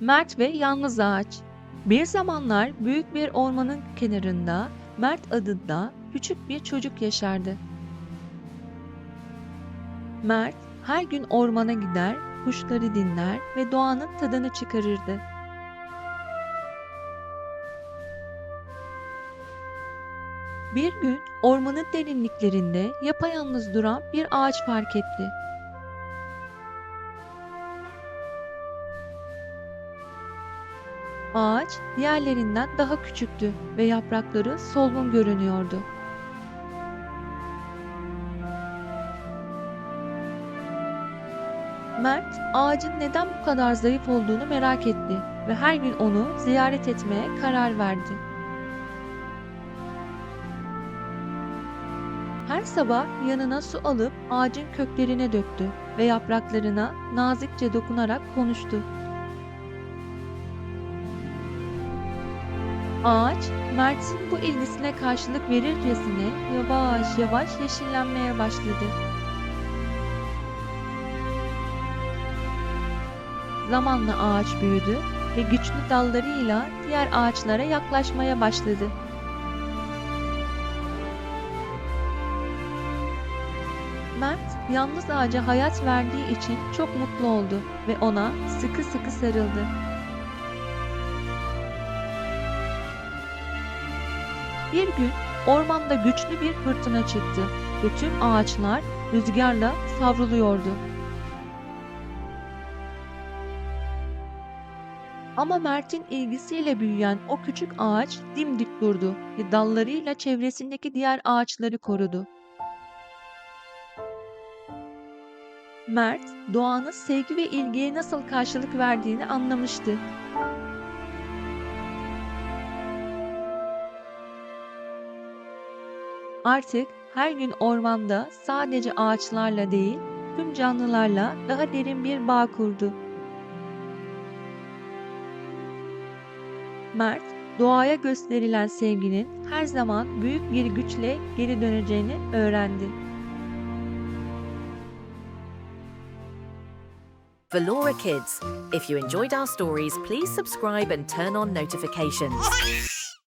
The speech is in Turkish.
Mert ve Yalnız Ağaç. Bir zamanlar büyük bir ormanın kenarında Mert adında küçük bir çocuk yaşardı. Mert her gün ormana gider, kuşları dinler ve doğanın tadını çıkarırdı. Bir gün ormanın derinliklerinde yapayalnız duran bir ağaç fark etti. Ağaç diğerlerinden daha küçüktü ve yaprakları solgun görünüyordu. Mert, ağacın neden bu kadar zayıf olduğunu merak etti ve her gün onu ziyaret etmeye karar verdi. Her sabah yanına su alıp ağacın köklerine döktü ve yapraklarına nazikçe dokunarak konuştu. Ağaç, Mert'in bu ilgisine karşılık verircesine yavaş yavaş yeşillenmeye başladı. Zamanla ağaç büyüdü ve güçlü dallarıyla diğer ağaçlara yaklaşmaya başladı. Mert, yalnız ağaca hayat verdiği için çok mutlu oldu ve ona sıkı sıkı sarıldı. Bir gün ormanda güçlü bir fırtına çıktı ve tüm ağaçlar rüzgarla savruluyordu. Ama Mert'in ilgisiyle büyüyen o küçük ağaç dimdik durdu ve dallarıyla çevresindeki diğer ağaçları korudu. Mert, doğanın sevgi ve ilgiye nasıl karşılık verdiğini anlamıştı. Artık her gün ormanda sadece ağaçlarla değil, tüm canlılarla daha derin bir bağ kurdu. Mert, doğaya gösterilen sevginin her zaman büyük bir güçle geri döneceğini öğrendi. Laura Kids. If you enjoyed our stories, please subscribe and turn on notifications.